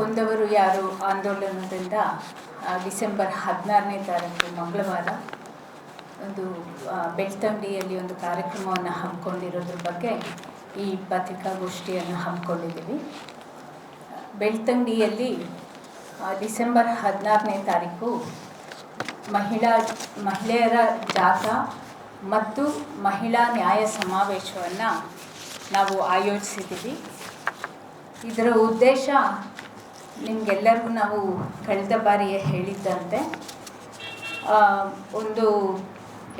ಕೊಂದವರು ಯಾರು ಆಂದೋಲನದಿಂದ ಡಿಸೆಂಬರ್ ಹದಿನಾರನೇ ತಾರೀಕು ಮಂಗಳವಾರ ಒಂದು ಬೆಳ್ತಂಗಡಿಯಲ್ಲಿ ಒಂದು ಕಾರ್ಯಕ್ರಮವನ್ನು ಹಮ್ಮಿಕೊಂಡಿರೋದ್ರ ಬಗ್ಗೆ ಈ ಪತ್ರಿಕಾಗೋಷ್ಠಿಯನ್ನು ಹಮ್ಮಿಕೊಂಡಿದ್ದೀವಿ. ಬೆಳ್ತಂಗಡಿಯಲ್ಲಿ ಡಿಸೆಂಬರ್ ಹದಿನಾರನೇ ತಾರೀಕು ಮಹಿಳಾ, ಮಹಿಳೆಯರ ಜಾಥಾ ಮತ್ತು ಮಹಿಳಾ ನ್ಯಾಯ ಸಮಾವೇಶವನ್ನು ನಾವು ಆಯೋಜಿಸಿದ್ದೀವಿ. ಇದರ ಉದ್ದೇಶ ನಿಮಗೆಲ್ಲರಿಗೂ ನಾವು ಕಳೆದ ಬಾರಿಯೇ ಹೇಳಿದ್ದಂತೆ ಒಂದು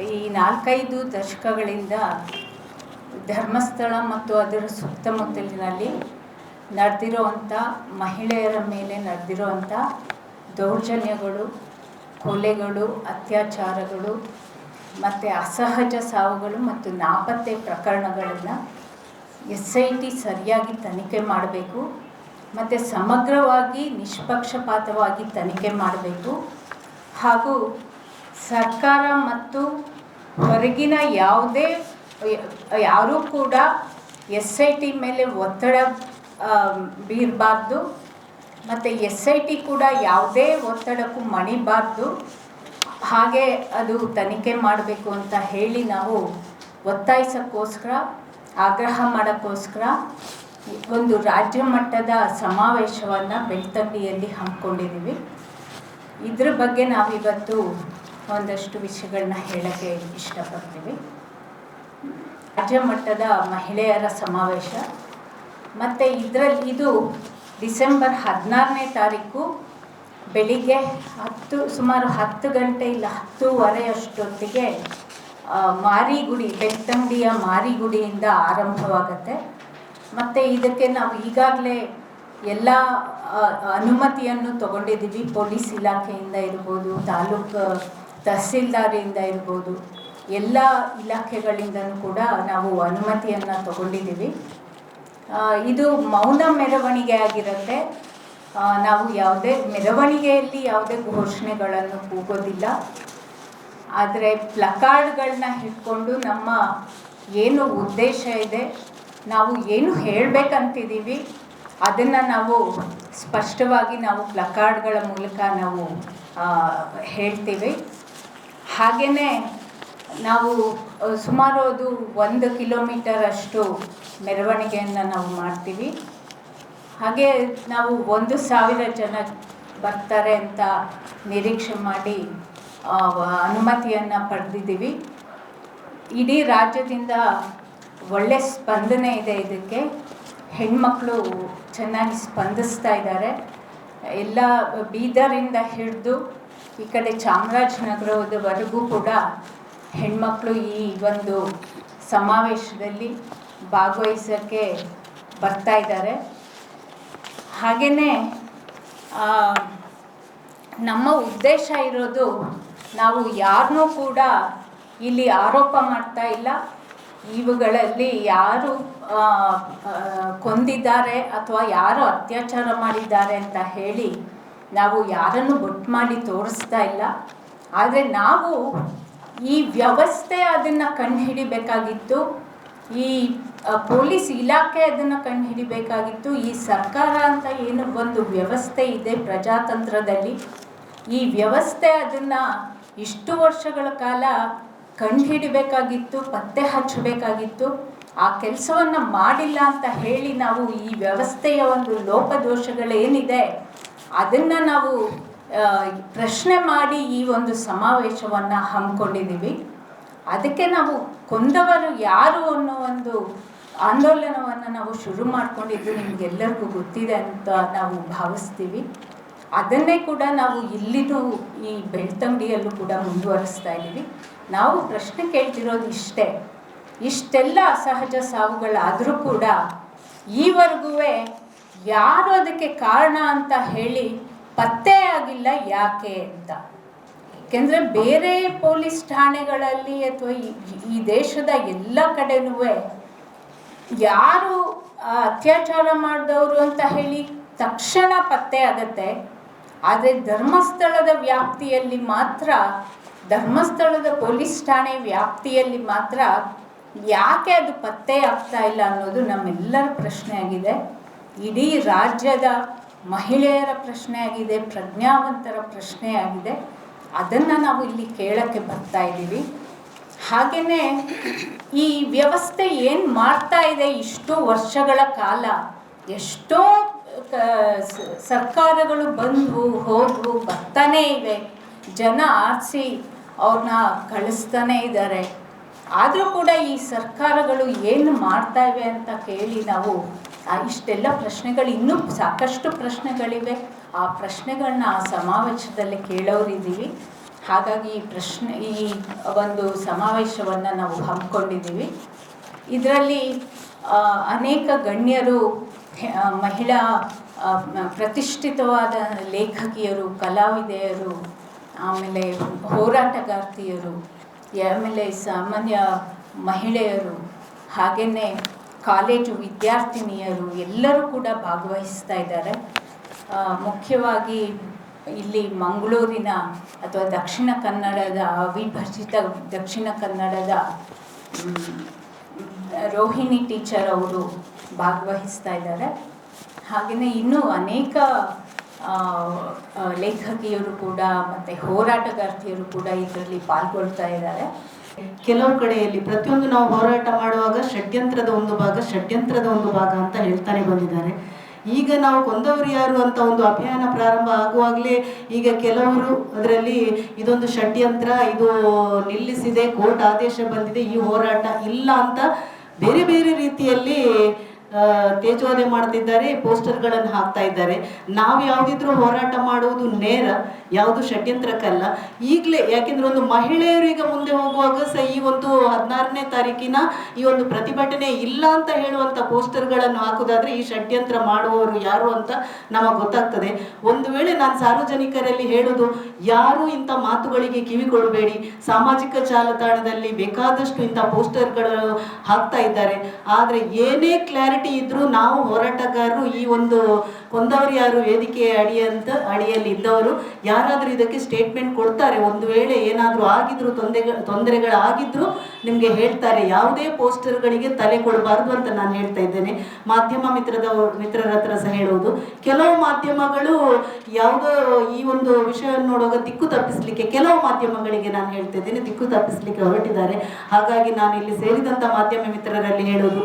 ಈ ನಾಲ್ಕೈದು ದಶಕಗಳಿಂದ ಧರ್ಮಸ್ಥಳ ಮತ್ತು ಅದರ ಸುತ್ತಮುತ್ತಲಿನಲ್ಲಿ ನಡೆದಿರೋವಂಥ ಮಹಿಳೆಯರ ಮೇಲೆ ನಡೆದಿರೋವಂಥ ದೌರ್ಜನ್ಯಗಳು, ಕೊಲೆಗಳು, ಅತ್ಯಾಚಾರಗಳು ಮತ್ತು ಅಸಹಜ ಸಾವುಗಳು ಮತ್ತು ನಾಪತ್ತೆ ಪ್ರಕರಣಗಳನ್ನು ಎಸ್ ಐ ಟಿ ಸರಿಯಾಗಿ ತನಿಖೆ ಮಾಡಬೇಕು. ಮತ್ತು ಸಮಗ್ರವಾಗಿ, ನಿಷ್ಪಕ್ಷಪಾತವಾಗಿ ತನಿಖೆ ಮಾಡಬೇಕು. ಹಾಗೂ ಸರ್ಕಾರ ಮತ್ತು ಹೊರಗಿನ ಯಾವುದೇ, ಯಾರೂ ಕೂಡ ಎಸ್ ಐ ಟಿ ಮೇಲೆ ಒತ್ತಡ ಬೀರಬಾರ್ದು. ಮತ್ತು ಎಸ್ ಐ ಟಿ ಕೂಡ ಯಾವುದೇ ಒತ್ತಡಕ್ಕೂ ಮಣಿಬಾರ್ದು. ಹಾಗೆ ಅದು ತನಿಖೆ ಮಾಡಬೇಕು ಅಂತ ಹೇಳಿ ನಾವು ಒತ್ತಾಯಿಸೋಕ್ಕೋಸ್ಕರ, ಆಗ್ರಹ ಮಾಡೋಕ್ಕೋಸ್ಕರ ಒಂದು ರಾಜ್ಯ ಮಟ್ಟದ ಸಮಾವೇಶವನ್ನು ಬೆಳ್ತಂಗಿಯಲ್ಲಿ ಹಮ್ಮಿಕೊಂಡಿದ್ದೀವಿ. ಇದ್ರ ಬಗ್ಗೆ ನಾವಿವತ್ತು ಒಂದಷ್ಟು ವಿಷಯಗಳನ್ನ ಹೇಳೋಕ್ಕೆ ಇಷ್ಟಪಡ್ತೀವಿ. ರಾಜ್ಯ ಮಟ್ಟದ ಮಹಿಳೆಯರ ಸಮಾವೇಶ. ಮತ್ತು ಇದರಲ್ಲಿ ಇದು ಡಿಸೆಂಬರ್ ಹದಿನಾರನೇ ತಾರೀಕು ಬೆಳಿಗ್ಗೆ ಹತ್ತು, ಸುಮಾರು ಹತ್ತು ಗಂಟೆ ಇಲ್ಲ ಹತ್ತೂವರೆ ಅಷ್ಟೊತ್ತಿಗೆ ಮಾರಿಗುಡಿ ಬೆಳ್ತಂಗಡಿಯ ಮಾರಿಗುಡಿಯಿಂದ ಆರಂಭವಾಗುತ್ತೆ. ಮತ್ತು ಇದಕ್ಕೆ ನಾವು ಈಗಾಗಲೇ ಎಲ್ಲ ಅನುಮತಿಯನ್ನು ತಗೊಂಡಿದ್ದೀವಿ. ಪೊಲೀಸ್ ಇಲಾಖೆಯಿಂದ ಇರ್ಬೋದು, ತಾಲೂಕು ತಹಸೀಲ್ದಾರಿಯಿಂದ ಇರ್ಬೋದು. ಎಲ್ಲ ಇಲಾಖೆಗಳಿಂದನೂ ಕೂಡ ನಾವು ಅನುಮತಿಯನ್ನು ತಗೊಂಡಿದ್ದೀವಿ. ಇದು ಮೌನ ಮೆರವಣಿಗೆ ಆಗಿರುತ್ತೆ. ನಾವು ಯಾವುದೇ ಮೆರವಣಿಗೆಯಲ್ಲಿ ಯಾವುದೇ ಘೋಷಣೆಗಳನ್ನು ಕೂಗೋದಿಲ್ಲ. ಆದರೆ ಪ್ಲಕಾರ್ಡ್ಗಳನ್ನ ಹಿಡ್ಕೊಂಡು ನಮ್ಮ ಏನು ಉದ್ದೇಶ ಇದೆ ನಾವು ಏನು ಹೇಳಬೇಕಂತಿದ್ದೀವಿ, ಅದನ್ನು ನಾವು ಸ್ಪಷ್ಟವಾಗಿ ನಾವು ಪ್ಲಕಾರ್ಡ್ಗಳ ಮೂಲಕ ನಾವು ಹೇಳ್ತೀವಿ. ಹಾಗೆಯೇ ನಾವು ಸುಮಾರು ಅದು ಒಂದು ಕಿಲೋಮೀಟರ್ ಅಷ್ಟು ಮೆರವಣಿಗೆಯನ್ನು ನಾವು ಮಾಡ್ತೀವಿ. ಹಾಗೆ ನಾವು ಒಂದು ಸಾವಿರ ಜನ ಬರ್ತಾರೆ ಅಂತ ನಿರೀಕ್ಷೆ ಮಾಡಿ ಅನುಮತಿಯನ್ನು ಪಡೆದಿದ್ದೀವಿ. ಇಡೀ ರಾಜ್ಯದಿಂದ ಒಳ್ಳೆ ಸ್ಪಂದನೆ ಇದೆ ಇದಕ್ಕೆ. ಹೆಣ್ಮಕ್ಳು ಚೆನ್ನಾಗಿ ಸ್ಪಂದಿಸ್ತಾ ಇದ್ದಾರೆ. ಎಲ್ಲ ಬೀದರಿಂದ ಹಿಡಿದು ಈ ಕಡೆ ಚಾಮರಾಜನಗರದವರೆಗೂ ಕೂಡ ಹೆಣ್ಮಕ್ಳು ಈ ಒಂದು ಸಮಾವೇಶದಲ್ಲಿ ಭಾಗವಹಿಸೋಕ್ಕೆ ಬರ್ತಾ ಇದ್ದಾರೆ. ಹಾಗೆಯೇ ನಮ್ಮ ಉದ್ದೇಶ ಇರೋದು ನಾವು ಯಾರನ್ನೂ ಕೂಡ ಇಲ್ಲಿ ಆರೋಪ ಮಾಡ್ತಾ ಇಲ್ಲ. ಇವುಗಳಲ್ಲಿ ಯಾರು ಕೊಂದಿದ್ದಾರೆ ಅಥವಾ ಯಾರು ಅತ್ಯಾಚಾರ ಮಾಡಿದ್ದಾರೆ ಅಂತ ಹೇಳಿ ನಾವು ಯಾರನ್ನು ಬೊಟ್ಟು ಮಾಡಿ ತೋರಿಸ್ತಾ ಇಲ್ಲ. ಆದರೆ ನಾವು ಈ ವ್ಯವಸ್ಥೆ ಅದನ್ನು ಕಂಡುಹಿಡಿಬೇಕಾಗಿತ್ತು, ಈ ಪೊಲೀಸ್ ಇಲಾಖೆ ಅದನ್ನು ಕಂಡುಹಿಡಿಬೇಕಾಗಿತ್ತು, ಈ ಸರ್ಕಾರ ಅಂತ ಏನು ಒಂದು ವ್ಯವಸ್ಥೆ ಇದೆ ಪ್ರಜಾತಂತ್ರದಲ್ಲಿ, ಈ ವ್ಯವಸ್ಥೆ ಅದನ್ನು ಇಷ್ಟು ವರ್ಷಗಳ ಕಾಲ ಕಂಡುಹಿಡಿಬೇಕಾಗಿತ್ತು ಪತ್ತೆ ಹಚ್ಚಬೇಕಾಗಿತ್ತು, ಆ ಕೆಲಸವನ್ನು ಮಾಡಿಲ್ಲ ಅಂತ ಹೇಳಿ ನಾವು ಈ ವ್ಯವಸ್ಥೆಯ ಒಂದು ಲೋಪದೋಷಗಳೇನಿದೆ, ಅದನ್ನು ನಾವು ಪ್ರಶ್ನೆ ಮಾಡಿ ಈ ಒಂದು ಸಮಾವೇಶವನ್ನು ಹಮ್ಮಿಕೊಂಡಿದ್ದೀವಿ. ಅದಕ್ಕೆ ನಾವು ಕೊಂದವರು ಯಾರು ಅನ್ನೋ ಒಂದು ಆಂದೋಲನವನ್ನು ನಾವು ಶುರು ಮಾಡಿಕೊಂಡಿದ್ದು ನಿಮಗೆಲ್ಲರಿಗೂ ಗೊತ್ತಿದೆ ಅಂತ ನಾವು ಭಾವಿಸ್ತೀವಿ. ಅದನ್ನೇ ಕೂಡ ನಾವು ಇಲ್ಲಿದು ಈ ಬೆಳ್ತಂಗಡಿಯಲ್ಲೂ ಕೂಡ ಮುಂದುವರಿಸ್ತಾ ಇದ್ದೀವಿ. ನಾವು ಪ್ರಶ್ನೆ ಕೇಳ್ತಿರೋದು ಇಷ್ಟೇ. ಇಷ್ಟೆಲ್ಲ ಅಸಹಜ ಸಾವುಗಳಾದರೂ ಕೂಡ ಈವರೆಗೂ ಯಾರು ಅದಕ್ಕೆ ಕಾರಣ ಅಂತ ಹೇಳಿ ಪತ್ತೆ ಆಗಿಲ್ಲ ಯಾಕೆ ಅಂತ. ಏಕೆಂದರೆ ಬೇರೆ ಪೊಲೀಸ್ ಠಾಣೆಗಳಲ್ಲಿ ಅಥವಾ ಈ ದೇಶದ ಎಲ್ಲ ಕಡೆನೂ ಯಾರು ಅತ್ಯಾಚಾರ ಮಾಡಿದವರು ಅಂತ ಹೇಳಿ ತಕ್ಷಣ ಪತ್ತೆ ಆಗತ್ತೆ. ಆದರೆ ಧರ್ಮಸ್ಥಳದ ವ್ಯಾಪ್ತಿಯಲ್ಲಿ ಮಾತ್ರ, ಧರ್ಮಸ್ಥಳದ ಪೊಲೀಸ್ ಠಾಣೆ ವ್ಯಾಪ್ತಿಯಲ್ಲಿ ಮಾತ್ರ ಯಾಕೆ ಅದು ಪತ್ತೆ ಆಗ್ತಾ ಇಲ್ಲ ಅನ್ನೋದು ನಮ್ಮೆಲ್ಲರ ಪ್ರಶ್ನೆ ಆಗಿದೆ. ಇಡೀ ರಾಜ್ಯದ ಮಹಿಳೆಯರ ಪ್ರಶ್ನೆ ಆಗಿದೆ, ಪ್ರಜ್ಞಾವಂತರ ಪ್ರಶ್ನೆ ಆಗಿದೆ. ಅದನ್ನು ನಾವು ಇಲ್ಲಿ ಕೇಳಕ್ಕೆ ಬರ್ತಾ ಇದ್ದೀವಿ. ಹಾಗೆಯೇ ಈ ವ್ಯವಸ್ಥೆ ಏನು ಮಾಡ್ತಾ ಇದೆ ಇಷ್ಟು ವರ್ಷಗಳ ಕಾಲ, ಎಷ್ಟೋ ಸರ್ಕಾರಗಳು ಬಂದವು ಹೋದವು ಬರ್ತಾನೇ ಇವೆ. ಜನ ಆರಿಸಿ ಅವ್ರನ್ನ ಕಳಿಸ್ತಾನೇ ಇದ್ದಾರೆ ಆದರೂ ಕೂಡ ಈ ಸರ್ಕಾರಗಳು ಏನು ಮಾಡ್ತಾ ಇವೆ ಅಂತ ಕೇಳಿ ನಾವು ಇಷ್ಟೆಲ್ಲ ಪ್ರಶ್ನೆಗಳು ಇನ್ನೂ ಸಾಕಷ್ಟು ಪ್ರಶ್ನೆಗಳಿವೆ. ಆ ಪ್ರಶ್ನೆಗಳನ್ನ ಆ ಸಮಾವೇಶದಲ್ಲಿ ಕೇಳೋರಿದ್ದೀವಿ. ಹಾಗಾಗಿ ಈ ಪ್ರಶ್ನೆ, ಈ ಒಂದು ಸಮಾವೇಶವನ್ನು ನಾವು ಹಮ್ಮಿಕೊಂಡಿದ್ದೀವಿ. ಇದರಲ್ಲಿ ಅನೇಕ ಗಣ್ಯರು ಮಹಿಳಾ ಪ್ರತಿಷ್ಠಿತವಾದ ಲೇಖಕಿಯರು, ಕಲಾವಿದೆಯರು, ಆಮೇಲೆ ಹೋರಾಟಗಾರ್ತಿಯರು, ಆಮೇಲೆ ಸಾಮಾನ್ಯ ಮಹಿಳೆಯರು, ಹಾಗೆಯೇ ಕಾಲೇಜು ವಿದ್ಯಾರ್ಥಿನಿಯರು ಎಲ್ಲರೂ ಕೂಡ ಭಾಗವಹಿಸ್ತಾ ಇದ್ದಾರೆ. ಮುಖ್ಯವಾಗಿ ಇಲ್ಲಿ ಮಂಗಳೂರಿನ ಅಥವಾ ದಕ್ಷಿಣ ಕನ್ನಡದ ಅವಿಭಜಿತ ದಕ್ಷಿಣ ಕನ್ನಡದ ರೋಹಿಣಿ ಟೀಚರ್ ಅವರು ಭಾಗವಹಿಸ್ತಾ ಇದ್ದಾರೆ. ಹಾಗೆಯೇ ಇನ್ನೂ ಅನೇಕ ಲೇಖಕಿಯರು ಕೂಡ ಮತ್ತು ಹೋರಾಟಗಾರ್ತಿಯರು ಕೂಡ ಇದರಲ್ಲಿ ಪಾಲ್ಗೊಳ್ತಾ ಇದ್ದಾರೆ. ಕೆಲವು ಕಡೆಯಲ್ಲಿ ಪ್ರತಿಯೊಂದು ನಾವು ಹೋರಾಟ ಮಾಡುವಾಗ ಷಡ್ಯಂತ್ರದ ಒಂದು ಭಾಗ, ಷಡ್ಯಂತ್ರದ ಒಂದು ಭಾಗ ಅಂತ ಹೇಳ್ತಾನೆ ಬಂದಿದ್ದಾರೆ. ಈಗ ನಾವು ಕೊಂದವರು ಯಾರು ಅಂತ ಒಂದು ಅಭಿಯಾನ ಪ್ರಾರಂಭ ಆಗುವಾಗಲೇ ಈಗ ಕೆಲವರು ಅದರಲ್ಲಿ ಇದೊಂದು ಷಡ್ಯಂತ್ರ, ಇದು ನಿಲ್ಲಿಸಿದೆ, ಕೋರ್ಟ್ ಆದೇಶ ಬಂದಿದೆ, ಈ ಹೋರಾಟ ಇಲ್ಲ ಅಂತ ಬೇರೆ ಬೇರೆ ರೀತಿಯಲ್ಲಿ ತೇಜೋವಧೆ ಮಾಡ್ತಿದ್ದಾರೆ ಪೋಸ್ಟರ್ಗಳನ್ನು ಹಾಕ್ತಾ ಇದ್ದಾರೆ. ನಾವು ಯಾವುದಿದ್ರೂ ಹೋರಾಟ ಮಾಡುವುದು ನೇರ. ಯಾವುದು ಷಡ್ಯಂತ್ರಕ್ಕಲ್ಲ. ಈಗಲೇ ಯಾಕೆಂದ್ರೆ ಒಂದು ಮಹಿಳೆಯರು ಈಗ ಮುಂದೆ ಹೋಗುವಾಗ ಸಹ ಈ ಒಂದು ಹದಿನಾರನೇ ತಾರೀಕಿನ ಈ ಒಂದು ಪ್ರತಿಭಟನೆ ಇಲ್ಲ ಅಂತ ಹೇಳುವಂತ ಪೋಸ್ಟರ್ಗಳನ್ನು ಹಾಕುದಾದ್ರೆ ಈ ಷಡ್ಯಂತ್ರ ಮಾಡುವವರು ಯಾರು ಅಂತ ನಮಗೆ ಗೊತ್ತಾಗ್ತದೆ. ಒಂದು ವೇಳೆ ನಾನು ಸಾರ್ವಜನಿಕರಲ್ಲಿ ಹೇಳುದು, ಯಾರು ಇಂಥ ಮಾತುಗಳಿಗೆ ಕಿವಿ ಕೊಡಬೇಡಿ. ಸಾಮಾಜಿಕ ಜಾಲತಾಣದಲ್ಲಿ ಬೇಕಾದಷ್ಟು ಇಂಥ ಪೋಸ್ಟರ್ಗಳು ಹಾಕ್ತಾ ಇದ್ದಾರೆ. ಆದರೆ ಏನೇ ಕ್ಲಾರಿಟಿ ಇದ್ರೂ ನಾವು ಹೋರಾಟಗಾರರು ಈ ಒಂದು ಕೊಂದವರು ಯಾರು, ವೇದಿಕೆಯ ಅಡಿಯಂತ, ಅಡಿಯಲ್ಲಿ ಇದ್ದವರು ಯಾರಾದರೂ ಇದಕ್ಕೆ ಸ್ಟೇಟ್ಮೆಂಟ್ ಕೊಡ್ತಾರೆ, ಒಂದು ವೇಳೆ ಏನಾದರೂ ಆಗಿದ್ರು ತೊಂದರೆ ತೊಂದರೆಗಳಾಗಿದ್ರು ನಿಮಗೆ ಹೇಳ್ತಾರೆ, ಯಾವುದೇ ಪೋಸ್ಟರ್ಗಳಿಗೆ ತಲೆ ಕೊಡಬಾರ್ದು ಅಂತ ನಾನು ಹೇಳ್ತಾ ಇದ್ದೇನೆ. ಮಾಧ್ಯಮ ಮಿತ್ರದ ಮಿತ್ರರ ಹತ್ರ ಸಹ ಹೇಳುವುದು. ಕೆಲವು ಮಾಧ್ಯಮಗಳು ಯಾವುದೋ ಈ ಒಂದು ವಿಷಯವನ್ನು ನೋಡುವಾಗ ದಿಕ್ಕು ತಪ್ಪಿಸಲಿಕ್ಕೆ, ಕೆಲವು ಮಾಧ್ಯಮಗಳಿಗೆ ನಾನು ಹೇಳ್ತಾ ಇದ್ದೇನೆ, ದಿಕ್ಕು ತಪ್ಪಿಸಲಿಕ್ಕೆ ಹೊರಟಿದ್ದಾರೆ. ಹಾಗಾಗಿ ನಾನು ಇಲ್ಲಿ ಸೇರಿದಂಥ ಮಾಧ್ಯಮ ಮಿತ್ರರಲ್ಲಿ ಹೇಳುವುದು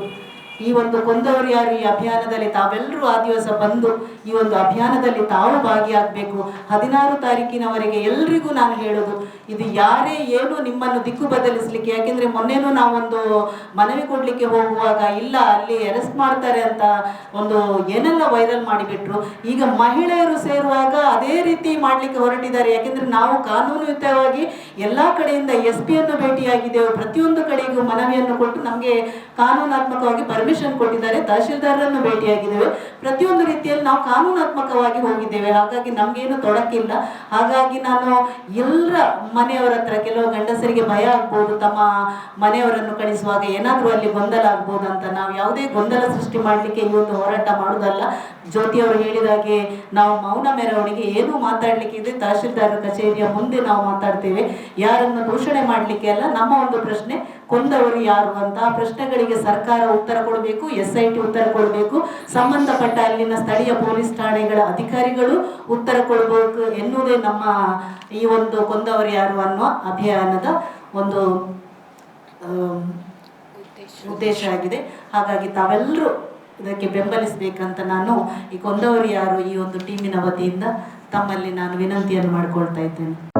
ಈ ಒಂದು ಕೊಂದವರು ಯಾರು? ಈ ಅಭಿಯಾನದಲ್ಲಿ ತಾವೆಲ್ಲರೂ ಆ ದಿವಸ ಬಂದು ಈ ಒಂದು ಅಭಿಯಾನದಲ್ಲಿ ತಾವು ಭಾಗಿಯಾಗಬೇಕು. ಹದಿನಾರು ತಾರೀಕಿನವರೆಗೆ ಎಲ್ರಿಗೂ ನಾನು ಹೇಳೋದು, ಇದು ಯಾರೇ ಏನು ನಿಮ್ಮನ್ನು ದಿಕ್ಕು ಬದಲಿಸಲಿಕ್ಕೆ, ಯಾಕೆಂದ್ರೆ ಮೊನ್ನೆನೂ ನಾವೊಂದು ಮನವಿ ಕೊಡ್ಲಿಕ್ಕೆ ಹೋಗುವಾಗ, ಇಲ್ಲ, ಅಲ್ಲಿ ಅರೆಸ್ಟ್ ಮಾಡ್ತಾರೆ ಅಂತ ಒಂದು ಏನೆಲ್ಲ ವೈರಲ್ ಮಾಡಿಬಿಟ್ರು, ಈಗ ಮಹಿಳೆಯರು ಸೇರುವಾಗ ಅದೇ ರೀತಿ ಮಾಡ್ಲಿಕ್ಕೆ ಹೊರಟಿದ್ದಾರೆ. ಯಾಕೆಂದ್ರೆ ನಾವು ಕಾನೂನುಯುತವಾಗಿ ಎಲ್ಲಾ ಕಡೆಯಿಂದ ಎಸ್ ಪಿಯನ್ನು ಭೇಟಿಯಾಗಿದ್ದೇವೆ. ಪ್ರತಿಯೊಂದು ಕಡೆಗೂ ಮನವಿಯನ್ನು ಕೊಟ್ಟು ನಮಗೆ ಕಾನೂನಾತ್ಮಕವಾಗಿ ಪರ್ಮಿಷನ್ ಕೊಟ್ಟಿದ್ದಾರೆ. ತಹಶೀಲ್ದಾರರನ್ನು ಭೇಟಿಯಾಗಿದ್ದೇವೆ. ಪ್ರತಿಯೊಂದು ರೀತಿಯಲ್ಲಿ ನಾವು ಕಾನೂನಾತ್ಮಕವಾಗಿ ಹೋಗಿದ್ದೇವೆ. ಹಾಗಾಗಿ ನಮಗೇನು ತೊಡಕಿಲ್ಲ. ಹಾಗಾಗಿ ನಾನು ಎಲ್ಲರ ಮನೆಯವರ ಹತ್ರ ಕೆಲವು ಗಂಡಸರಿಗೆ ಭಯ ಆಗ್ಬೋದು. ತಮ್ಮ ಮನೆಯವರನ್ನು ಕಳಿಸುವಾಗ ಏನಾದರೂ ಅಲ್ಲಿ ಗೊಂದಲ ಆಗ್ಬೋದು ಅಂತ. ನಾವು ಯಾವುದೇ ಗೊಂದಲ ಸೃಷ್ಟಿ ಮಾಡಲಿಕ್ಕೆ ಈ ಒಂದು ಹೋರಾಟ ಮಾಡುವುದಲ್ಲ. ಜ್ಯೋತಿ ಅವರು ಹೇಳಿದಾಗೆ ನಾವು ಮೌನ ಮೆರವಣಿಗೆ ಏನು ಮಾತಾಡ್ಲಿಕ್ಕೆ ಇದೆ ತಹಶೀಲ್ದಾರ್ ಕಚೇರಿಯ ಮುಂದೆ ನಾವು ಮಾತಾಡ್ತೇವೆ. ಯಾರನ್ನು ದೂಷಣೆ ಮಾಡಲಿಕ್ಕೆ ಅಲ್ಲ, ನಮ್ಮ ಒಂದು ಪ್ರಶ್ನೆ, ಕೊಂದವರು ಯಾರು ಅಂತ ಪ್ರಶ್ನೆಗಳಿಗೆ ಸರ್ಕಾರ ಉತ್ತರ ಕೊಡಬೇಕು ಎಸ್ ಐ ಟಿ ಉತ್ತರ ಕೊಡಬೇಕು. ಸಂಬಂಧಪಟ್ಟ ಅಲ್ಲಿನ ಸ್ಥಳೀಯ ಪೊಲೀಸ್ ಠಾಣೆಗಳ ಅಧಿಕಾರಿಗಳು ಉತ್ತರ ಕೊಡಬೇಕು ಎನ್ನುವುದೇ ನಮ್ಮ ಈ ಒಂದು ಕೊಂದವರು ಯಾರು ಅನ್ನೋ ಅಭಿಯಾನದ ಒಂದು ಉದ್ದೇಶ ಆಗಿದೆ. ಹಾಗಾಗಿ ತಾವೆಲ್ಲರೂ ಇದಕ್ಕೆ ಬೆಂಬಲಿಸಬೇಕಂತ ನಾನು ಈ ಕೊಂದವರು ಯಾರು ಈ ಒಂದು ಟೀಮಿನ ವತಿಯಿಂದ ತಮ್ಮಲ್ಲಿ ನಾನು ವಿನಂತಿಯನ್ನು ಮಾಡಿಕೊಳ್ತಾ ಇದ್ದೇನೆ.